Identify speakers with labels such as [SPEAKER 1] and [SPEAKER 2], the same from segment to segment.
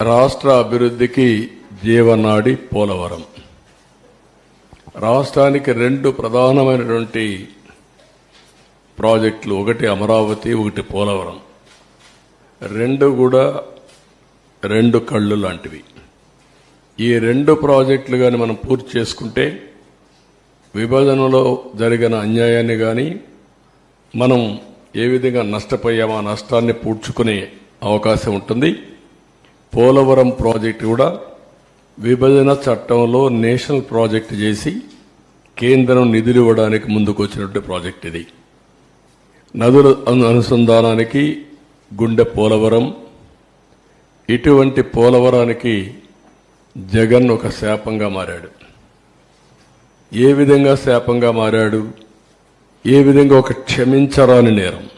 [SPEAKER 1] రాష్ట్ర అభివృద్ధికి జీవనాడి పోలవరం. రాష్ట్రానికి రెండు ప్రధానమైనటువంటి ప్రాజెక్టులు ఒకటి అమరావతి ఒకటి పోలవరం. రెండు కూడా రెండు కళ్ళు లాంటివి. ఈ రెండు ప్రాజెక్టులు కానీ మనం పూర్తి చేసుకుంటే విభజనలో జరిగిన అన్యాయాన్ని కానీ మనం ఏ విధంగా నష్టపోయామో ఆ నష్టాన్ని పూడ్చుకునే అవకాశం ఉంటుంది. పోలవరం ప్రాజెక్టు కూడా విభజన చట్టంలో నేషనల్ ప్రాజెక్ట్ చేసి కేంద్రం నిధులు ఇవ్వడానికి ముందుకు వచ్చినటువంటి ప్రాజెక్ట్ ఇది. నదుల అను- అనుసంధానానికి గుండె పోలవరం ఇటువంటి పోలవరానికి జగన్ ఒక శాపంగా మారాడు. ఏ విధంగా శాపంగా మారాడు? ఏ విధంగా ఒక క్షమించరాని నేరం?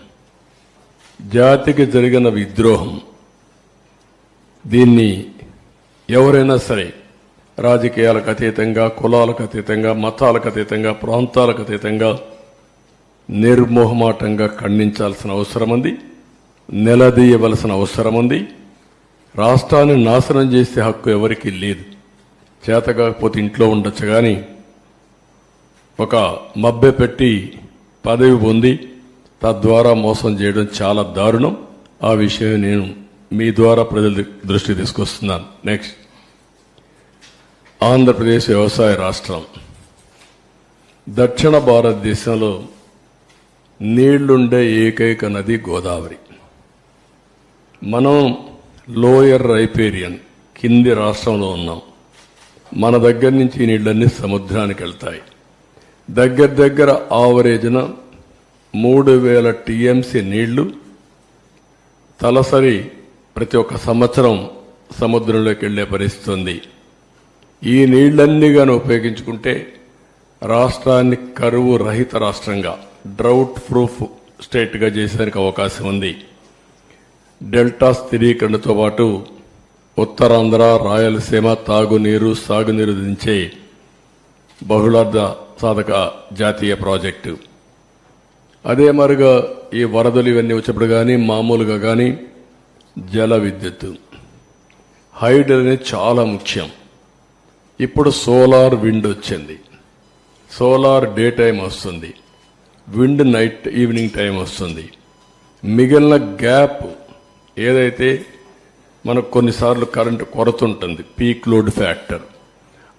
[SPEAKER 1] జాతికి జరిగిన విద్రోహం దీన్ని ఎవరైనా సరే రాజకీయాలకు అతీతంగా కులాలకు అతీతంగా మతాలకు అతీతంగా ప్రాంతాలకు అతీతంగా నిర్మోహమాటంగా ఖండించాల్సిన అవసరం ఉంది నిలదీయవలసిన అవసరం ఉంది. రాష్ట్రాన్ని నాశనం చేసే హక్కు ఎవరికీ లేదు. చేత కాకపోతే ఇంట్లో ఉండొచ్చు కానీ ఒక మబ్బె పెట్టి పదవి పొంది తద్వారా మోసం చేయడం చాలా దారుణం. ఆ విషయం నేను మీ ద్వారా ప్రజల దృష్టి తీసుకొస్తున్నాను. నెక్స్ట్ ఆంధ్రప్రదేశ్ వ్యవసాయ రాష్ట్రం. దక్షిణ భారతదేశంలో నీళ్ళుండే ఏకైక నది గోదావరి. మనం లోయర్ రైపేరియన్ కింది రాష్ట్రంలో ఉన్నాం. మన దగ్గర నుంచి ఈ నీళ్ళన్నీ సముద్రానికి వెళ్తాయి. దగ్గర దగ్గర ఆవరేజ్న మూడు వేల టీఎంసీ నీళ్ళు తలసరి ప్రతి ఒక్క సంవత్సరం సముద్రంలోకి వెళ్ళే పరిస్థితి ఉంది. ఈ నీళ్ళన్నీ కానీ ఉపయోగించుకుంటే రాష్ట్రాన్ని కరువు రహిత రాష్ట్రంగా డ్రౌట్ ప్రూఫ్ స్టేట్గా చేసేందుకు అవకాశం ఉంది. డెల్టా స్థిరీకరణతో పాటు ఉత్తరాంధ్ర రాయలసీమ తాగునీరు సాగునీరు దించే బహుళార్థ సాధక జాతీయ ప్రాజెక్టు. అదే మరుగా ఈ వరదలు ఇవన్నీ వచ్చినప్పుడు కానీ మామూలుగా కానీ జల విద్యుత్ హైడల్ అనేది చాలా ముఖ్యం. ఇప్పుడు సోలార్ విండ్ వచ్చింది. సోలార్ డే టైం వస్తుంది. విండ్ నైట్ ఈవినింగ్ టైం వస్తుంది. మిగిలిన గ్యాప్ ఏదైతే మనకు కొన్నిసార్లు కరెంటు కొరత ఉంటుంది పీక్ లోడ్ ఫ్యాక్టర్.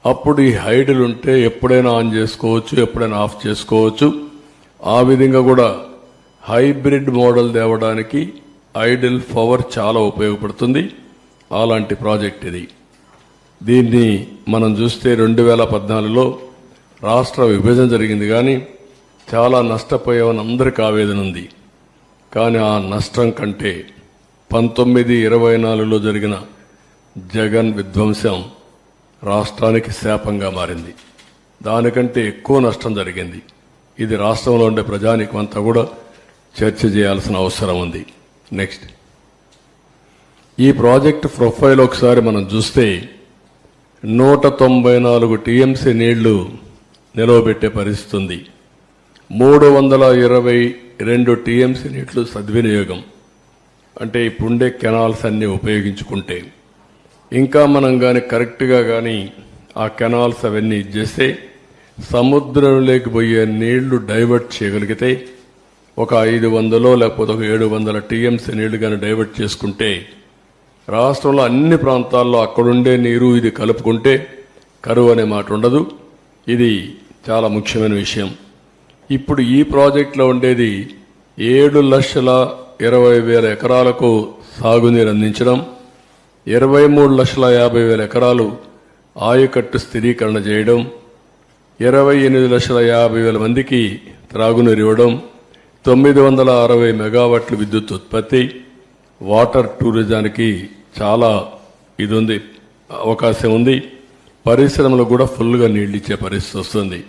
[SPEAKER 1] అప్పుడు ఈ హైడల్ ఉంటే ఎప్పుడైనా ఆన్ చేసుకోవచ్చు ఎప్పుడైనా ఆఫ్ చేసుకోవచ్చు. ఆ విధంగా కూడా హైబ్రిడ్ మోడల్ తేవడానికి ఐడిల్ పవర్ చాలా ఉపయోగపడుతుంది. అలాంటి ప్రాజెక్ట్ ఇది. దీన్ని మనం చూస్తే రెండు వేల పద్నాలుగులో రాష్ట్ర విభజన జరిగింది కానీ చాలా నష్టపోయామని అందరికీ ఆవేదన ఉంది. కానీ ఆ నష్టం కంటే పంతొమ్మిది ఇరవై నాలుగులో జరిగిన జగన్ విధ్వంసం రాష్ట్రానికి శాపంగా మారింది. దానికంటే ఎక్కువ నష్టం జరిగింది. ఇది రాష్ట్రంలో ఉండే ప్రజానికి అంతా కూడా చర్చ చేయాల్సిన అవసరం ఉంది. నెక్స్ట్ ఈ ప్రాజెక్ట్ ప్రొఫైల్ ఒకసారి మనం చూస్తే నూట తొంభై నాలుగు టీఎంసీ నీళ్ళు నిలవబెట్టే పరిస్థితి ఉంది మూడు వందల ఇరవై రెండు టీఎంసీ నీళ్ళు సద్వినియోగం. అంటే ఇప్పుడుండే కెనాల్స్ అన్ని ఉపయోగించుకుంటే. ఇంకా మనం కానీ కరెక్ట్గా కానీ ఆ కెనాల్స్ అవన్నీ ఇచ్చేస్తే సముద్రంలోకి పోయే నీళ్ళు డైవర్ట్ చేయగలిగితే ఒక ఐదు వందలో లేకపోతే ఒక ఏడు వందల టీఎంసీ నీళ్ళు కానీ డైవర్ట్ చేసుకుంటే రాష్ట్రంలో అన్ని ప్రాంతాల్లో అక్కడుండే నీరు ఇది కలుపుకుంటే కరువు అనే మాట ఉండదు. ఇది చాలా ముఖ్యమైన విషయం. ఇప్పుడు ఈ ప్రాజెక్టులో ఉండేది ఏడు లక్షల ఇరవై వేల ఎకరాలకు సాగునీరు అందించడం ఇరవై మూడు లక్షల యాభై వేల ఎకరాలు ఆయకట్టు స్థిరీకరణ చేయడం ఇరవై ఎనిమిది లక్షల యాభై వేల మందికి త్రాగునీరు ఇవ్వడం తొమ్మిది వందల అరవై మెగావాట్ల విద్యుత్ ఉత్పత్తి. వాటర్ టూరిజానికి చాలా ఇది ఉంది అవకాశం ఉంది. పరిశ్రమలు కూడా ఫుల్గా నీళ్ళు ఇచ్చే పరిస్థితి వస్తుంది.